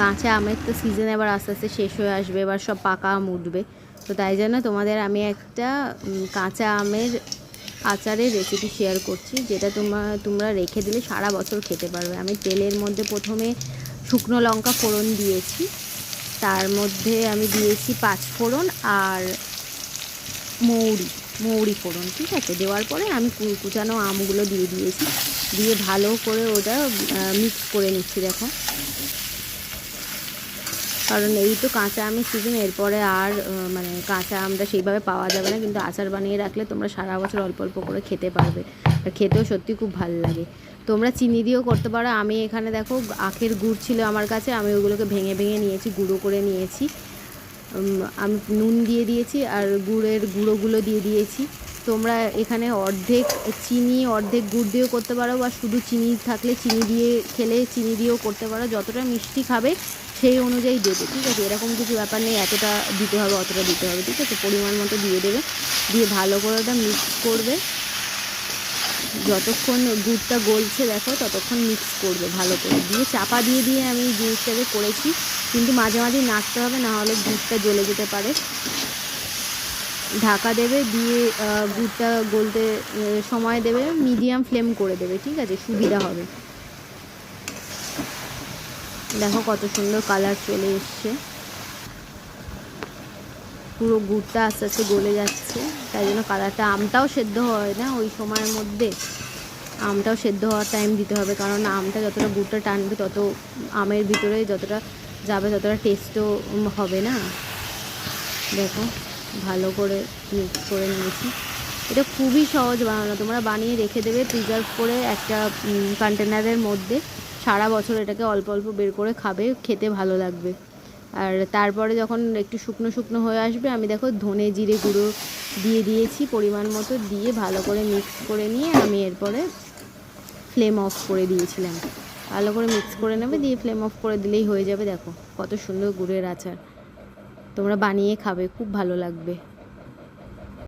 কাঁচা আমের তো সিজন এবার আস্তে আস্তে শেষ হয়ে আসবে, এবার সব পাকা আম উঠবে। তো তাই জন্য তোমাদের আমি একটা কাঁচা আমের আচারের রেসিপি শেয়ার করছি, যেটা তোমার তোমরা রেখে দিলে সারা বছর খেতে পারবে। আমি তেলের মধ্যে প্রথমে শুকনো লঙ্কা ফোড়ন দিয়েছি, তার মধ্যে আমি দিয়েছি পাঁচ ফোড়ন আর মৌরি মৌরি ফোড়ন, ঠিক আছে? দেওয়ার পরে আমি কুচানো আমগুলো দিয়ে দিয়েছি, দিয়ে ভালো করে ওটা মিক্স করে নিচ্ছি, দেখো। কারণ এই তো কাঁচা আমের সিজন এরপরে আর মানে কাঁচা আমটা সেইভাবে পাওয়া যাবে না, কিন্তু আচার বানিয়ে রাখলে তোমরা সারা বছর অল্প অল্প করে খেতে পারবে। আর খেতেও সত্যি খুব ভালো লাগে। তোমরা চিনি দিয়েও করতে পারো। আমি এখানে দেখো, আখের গুড় ছিল আমার কাছে, আমি ওগুলোকে ভেঙে ভেঙে নিয়েছি, গুঁড়ো করে নিয়েছি। আমি নুন দিয়ে দিয়েছি আর গুড়ের গুঁড়োগুলো দিয়ে দিয়েছি। তোমরা এখানে অর্ধেক চিনি, অর্ধেক গুড় দিয়েও করতে পারো বা শুধু চিনি থাকলে চিনি দিয়ে খেলে চিনি দিয়েও করতে পারো। যতটা মিষ্টি খাবে সেই অনুযায়ী দেবে, ঠিক আছে? এরকম কিছু ব্যাপার নেই, এতটা দিতে হবে, অতটা দিতে হবে, ঠিক আছে? পরিমাণ মতো দিয়ে দেবে, দিয়ে ভালো করে ওটা মিক্স করবে। যতক্ষণ গুড়টা গলছে দেখো, ততক্ষণ মিক্স করবে ভালো করে। দিয়ে চাপা দিয়ে দিয়ে আমি জিনিসটাকে করেছি, কিন্তু মাঝে মাঝে নাড়তে হবে, না হলে গুড়টা জ্বলে যেতে পারে। ঢাকা দেবে, দিয়ে গুড়টা গলতে সময় দেবে মিডিয়াম ফ্লেম করে দেবে, ঠিক আছে? সুবিধা হবে। দেখো কত সুন্দর কালার চলে এসছে। পুরো গুড়টা আস্তে আস্তে গলে যাচ্ছে, তাই জন্য কালারটা আমটাও সেদ্ধ হয় না, ওই সময়ের মধ্যে আমটাও সেদ্ধ হওয়ার টাইম দিতে হবে, কারণ আমটা যতটা গুড়টা টানবে তত আমের ভিতরে যতটা যাবে ততটা টেস্টও হবে না। দেখো, ভালো করে মিক্স করে নিয়েছি। এটা খুবই সহজ বানানো, তোমরা বানিয়ে রেখে দেবে প্রিজার্ভ করে একটা কন্টেনারের মধ্যে। সারা বছর এটাকে অল্প অল্প বের করে খাবে, খেতে ভালো লাগবে। আর তারপরে যখন একটু শুকনো শুকনো হয়ে আসবে, আমি দেখো ধনে জিরে গুঁড়ো দিয়ে দিয়েছি পরিমাণ মতো, দিয়ে ভালো করে মিক্স করে নিয়ে আমি এরপরে ফ্লেম অফ করে দিয়েছিলাম। ভালো করে মিক্স করে নেবে, দিয়ে ফ্লেম অফ করে দিলেই হয়ে যাবে, দেখো কত সুন্দর গুড়ের আচার। তোমরা বানিয়ে খাবে, খুব ভালো লাগবে।